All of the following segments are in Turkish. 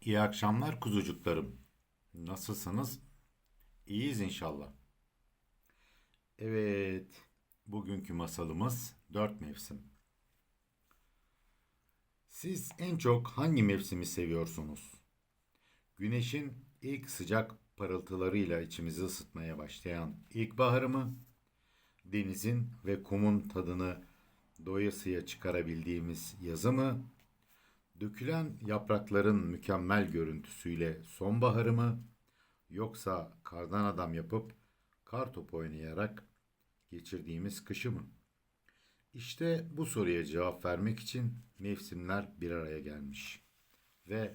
İyi akşamlar kuzucuklarım. Nasılsınız? İyiyiz inşallah. Evet, bugünkü masalımız dört mevsim. Siz en çok hangi mevsimi seviyorsunuz? Güneşin ilk sıcak parıltılarıyla içimizi ısıtmaya başlayan ilkbaharı mı? Denizin ve kumun tadını doyasıya çıkarabildiğimiz yazı mı? Dökülen yaprakların mükemmel görüntüsüyle sonbaharı mı yoksa kardan adam yapıp kar topu oynayarak geçirdiğimiz kışı mı? İşte bu soruya cevap vermek için mevsimler bir araya gelmiş ve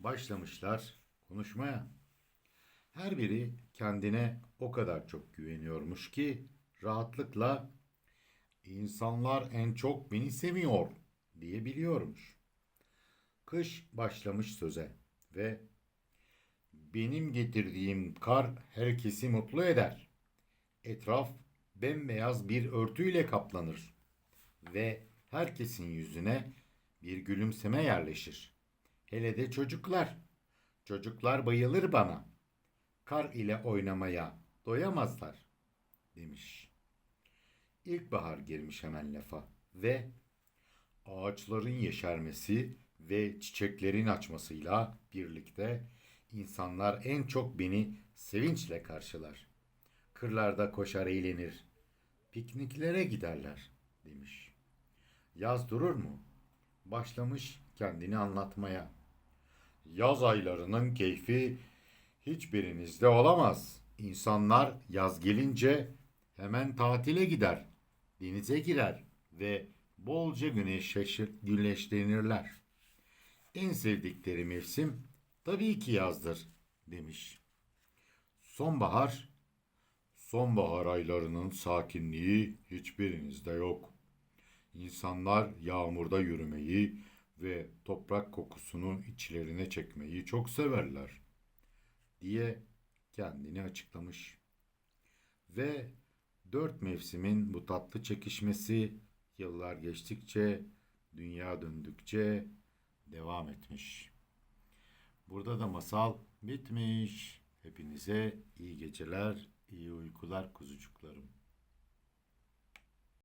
başlamışlar konuşmaya. Her biri kendine o kadar çok güveniyormuş ki rahatlıkla insanlar en çok beni seviyor diyebiliyormuş. Kış başlamış söze ve benim getirdiğim kar herkesi mutlu eder. Etraf bembeyaz bir örtüyle kaplanır ve herkesin yüzüne bir gülümseme yerleşir. Hele de çocuklar. Çocuklar bayılır bana. Kar ile oynamaya doyamazlar demiş. İlkbahar girmiş hemen lafa ve ağaçların yeşermesi ve çiçeklerin açmasıyla birlikte insanlar en çok beni sevinçle karşılar. Kırlarda koşar eğlenir, pikniklere giderler demiş. Yaz durur mu? Başlamış kendini anlatmaya. Yaz aylarının keyfi hiçbirinizde olamaz. İnsanlar yaz gelince hemen tatile gider, denize girer ve bolca güneşleşir, güneşlenirler. En sevdikleri mevsim tabii ki yazdır demiş. Sonbahar, sonbahar aylarının sakinliği hiçbirinizde yok. İnsanlar yağmurda yürümeyi ve toprak kokusunu içlerine çekmeyi çok severler diye kendini açıklamış. Ve dört mevsimin bu tatlı çekişmesi yıllar geçtikçe, dünya döndükçe devam etmiş. Burada da masal bitmiş. Hepinize iyi geceler, iyi uykular kuzucuklarım.